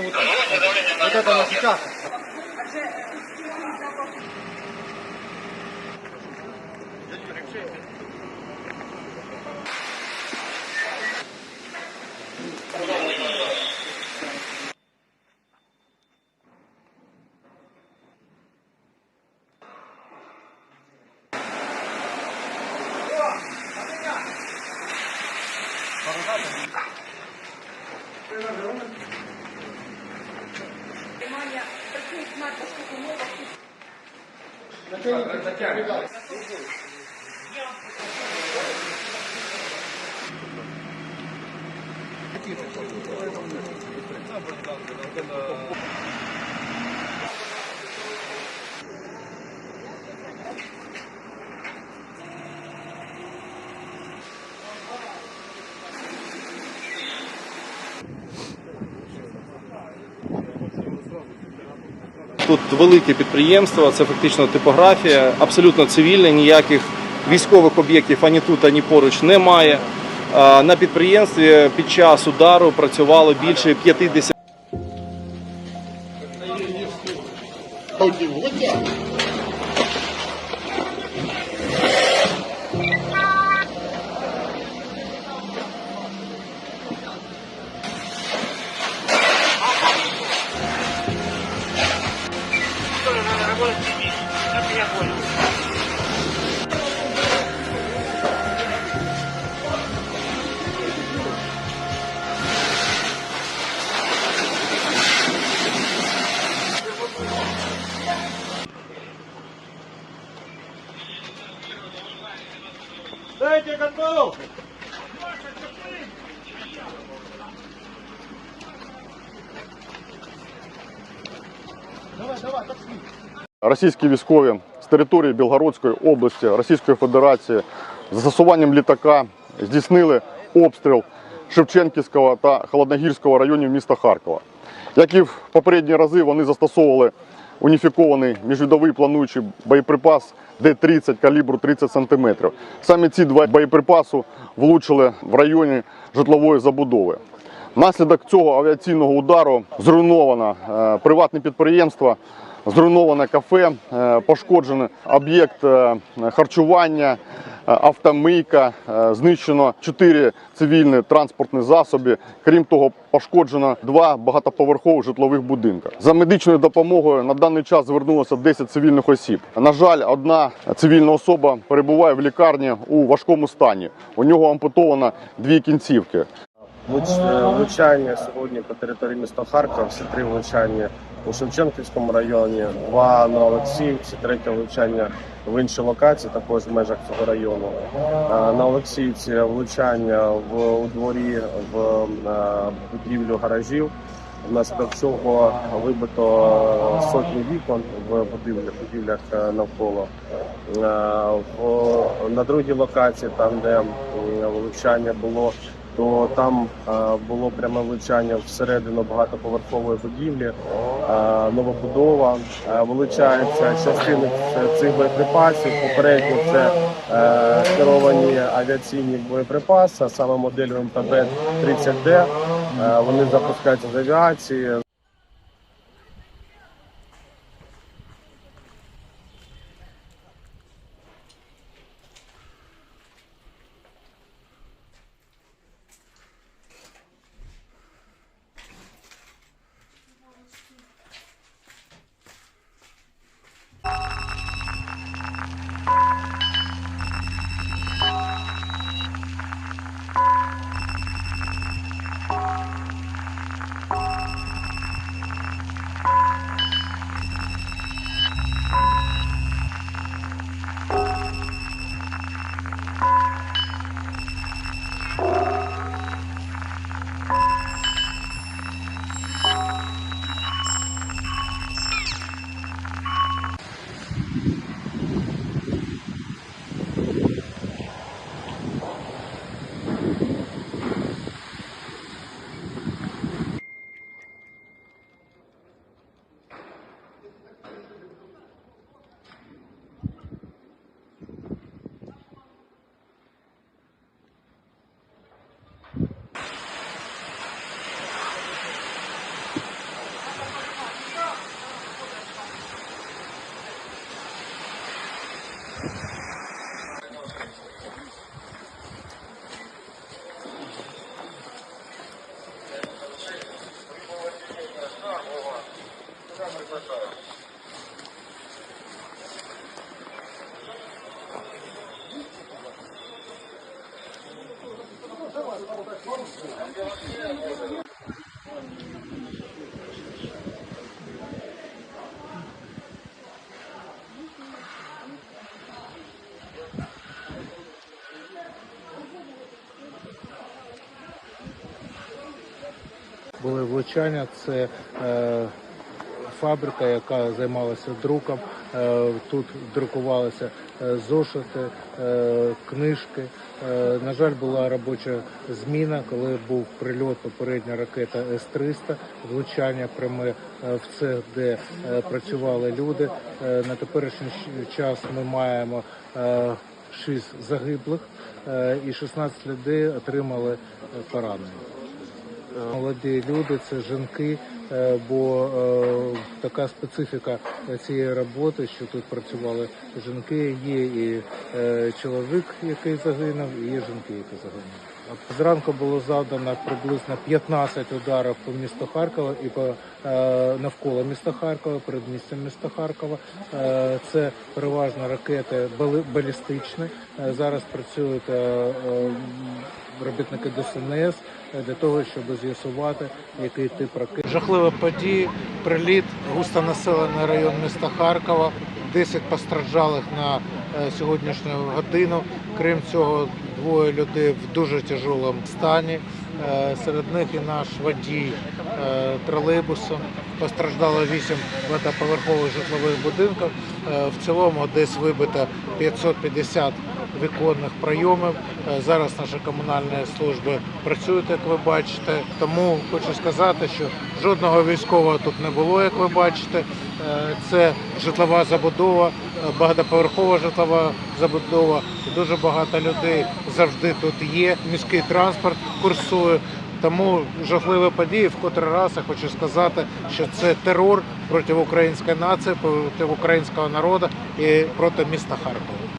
Ну, вот, так. вот это у нас сейчас. 在店里。边都这 велике підприємство, це фактично типографія, абсолютно цивільне, ніяких військових об'єктів ані тут, ані поруч немає. На підприємстві під час удару працювало більше 50 Дайте готов! Російські військові з території Білгородської області Російської Федерації з застосуванням літака здійснили обстріл Шевченківського та Холодногірського районів міста Харкова. Як і в попередні рази, вони застосовували уніфікований міжвідовий плануючий боєприпас Д-30 калібру 30 см. Саме ці два боєприпаси влучили в районі житлової забудови. Внаслідок цього авіаційного удару зруйновано е, приватне підприємство, зруйноване кафе, е, пошкоджений об'єкт е, харчування, е, автомийка, знищено чотири цивільні транспортні засоби. Крім того, пошкоджено два багатоповерхових житлових будинки. За медичною допомогою на даний час звернулося 10 цивільних осіб. На жаль, одна цивільна особа перебуває в лікарні у важкому стані. У нього ампутовано дві кінцівки. Влучання сьогодні по території міста Харкова, всі три влучання у Шевченківському районі, два на Олексіївці, третє влучання в іншій локації, також в межах цього району. На Олексіївці влучання в у дворі в будівлю гаражів. Внаслідок цього вибито сотні вікон в будівлях, будівлях е, навколо. На другій локації, там де влучання було, то там е, було пряме влучання всередину багатоповерхової будівлі, е, новобудова. вилучається частини цих боєприпасів. Попередньо це е, керовані авіаційні боєприпаси, саме модель МТБ 30D. Е, Вони запускаються з авіації. Були влучання. Це е, фабрика, яка займалася друком. Е, тут друкувалися е, зошити, е, книжки. На жаль, була робоча зміна, коли був прильот попередня ракета С-300, влучання пряме в цех, де працювали люди. На теперішній час ми маємо 6 загиблих і 16 людей отримали поранення. Молоді люди, це жінки, бо е, така специфіка цієї роботи, що тут працювали жінки. Є і е, чоловік, який загинув, і є жінки, які загинули. Зранку було завдано приблизно 15 ударів по місту Харкова і по е, навколо міста Харкова, перед містом міста Харкова. Е, це переважно ракети балістичні. Зараз працюють робітники ДСНС для того, щоб з'ясувати, який тип ракет. Жахливі події, приліт, густонаселений район міста Харкова, 10 постраждалих на е, сьогоднішню годину. Крім цього, двоє людей в дуже тяжкому стані. Е, Серед них і наш водій е, тролейбусу. Постраждало 8 багатоповерхових житлових будинків. В цілому десь вибито 550 віконних прийомів. Е, Зараз наші комунальні служби працюють, як ви бачите. Тому хочу сказати, що жодного військового тут не було, як ви бачите. Е, Це житлова забудова, е, багатоповерхова житлова забудова. Дуже багато людей завжди тут є. Міський транспорт курсує. Тому жахливі події, в котрий раз я хочу сказати, що це терор проти української нації, проти українського народу і проти міста Харкова.